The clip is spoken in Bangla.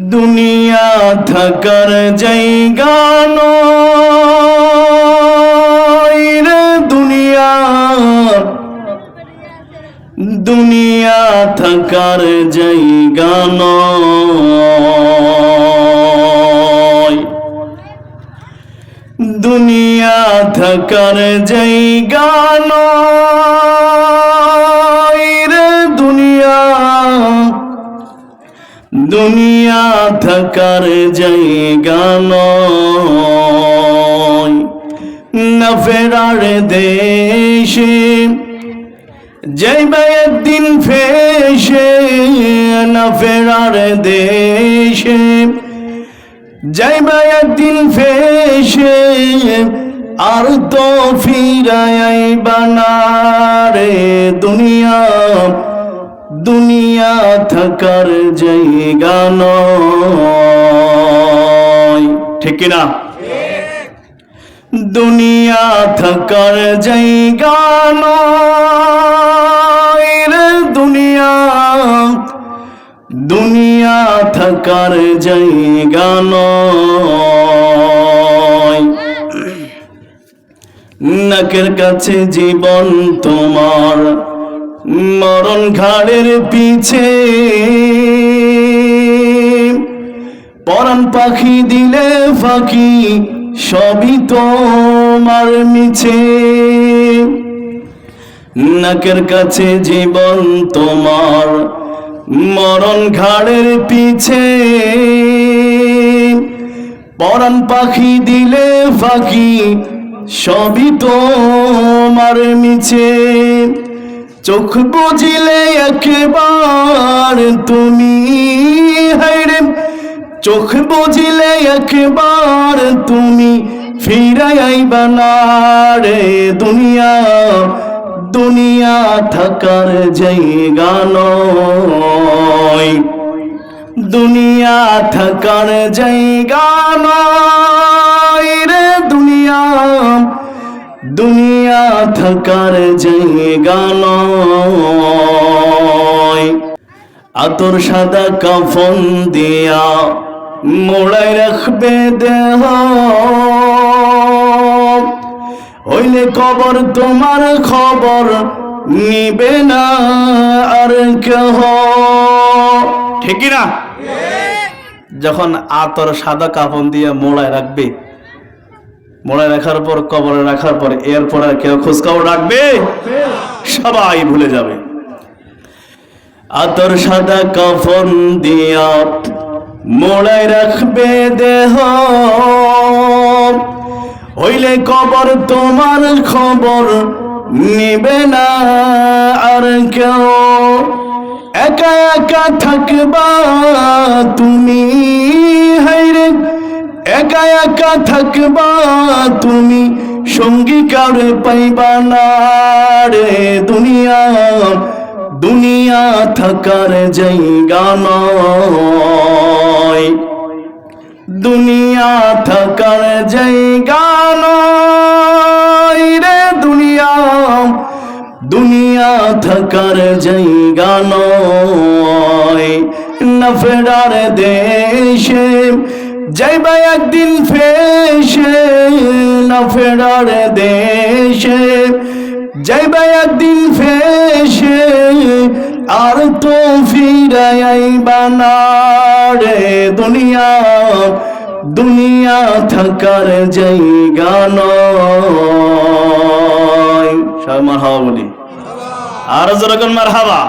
দুনিয়া থাকার জায়গা নয় রে দুনিয়া। দুনিয়া থাকার জায়গা নয়। দুনিয়া থাকার জায়গা দুনিয়া থাকার জায়গা নয়। না ফেরার দেশে যাইবে একদিন ফেসে, না ফেরার দেশে যাইবে একদিন ফেসে, আর তো ফিরাই বানারে দুনিয়া। দুনিয়া থাকার জায়গা নয়। ঠিক কিনা? দুনিয়া থাকার জায়গা নয় রে দুনিয়া। দুনিয়া থাকার জায়গা নয়। নাকের কাছে জীবন তোমার মরণ ঘাড়ের পিছে। পরাণ পাখি দিলে ফাঁকি, সবই তোমার মিছে। নাকের কাছে জীবন তোমার, মরণ ঘাড়ের পিছে। পরাণ পাখি দিলে ফাঁকি, সবই তোমার মিছে। চোখ বুঝিলে একবার তুমি হাইরে চোখ বুঝিলে একবার তুমি ফিরাই আইবা না রে। দুনিয়া দুনিয়া থাকার জায়গা নয়। দুনিয়া থাকার জায়গা নয়। দুনিয়া থাকার জায়গা নয়। আতর সাদা কাফন দিয়া মোড়াই রাখবে দেহ। হইলে কবর তোমার খবর নিবে না আর কেহ। ঠিক না যখন আতর সাদা কাফন দিয়ে মোড়ায় রাখবে মোড়ায় রাখার পর, কবরে রাখার পর, এরপর আর কেউ খোঁজখবর রাখবে? সবাই ভুলে যাবে। আতর সাদা কাফন দিয়া মোড়ায় রাখবে দেহ। হইলে কবর তোমার খবর নিবে না আর কেউ। একা একা থাকবা তুমি হাইরে একা একা থাকবা তুমি, সঙ্গী কাউরে পাইবা না রে দুনিয়া। দুনিয়া থাকার জায়গা নয়। দুনিয়া থাকার জায়গা নয় রে দুনিয়া। দুনিয়া থাকার জায়গা নয়। না ফেরার দেশে যাইবা একদিন ফেসে না ফেরার দেশে। যাইবা একদিন ফেসে আর তো ফিরাই বানারে দুনিয়া দুনিয়া থাকার জায়গা নয়। মার হাওয়া বলি। আর যেরকম মার হাওয়া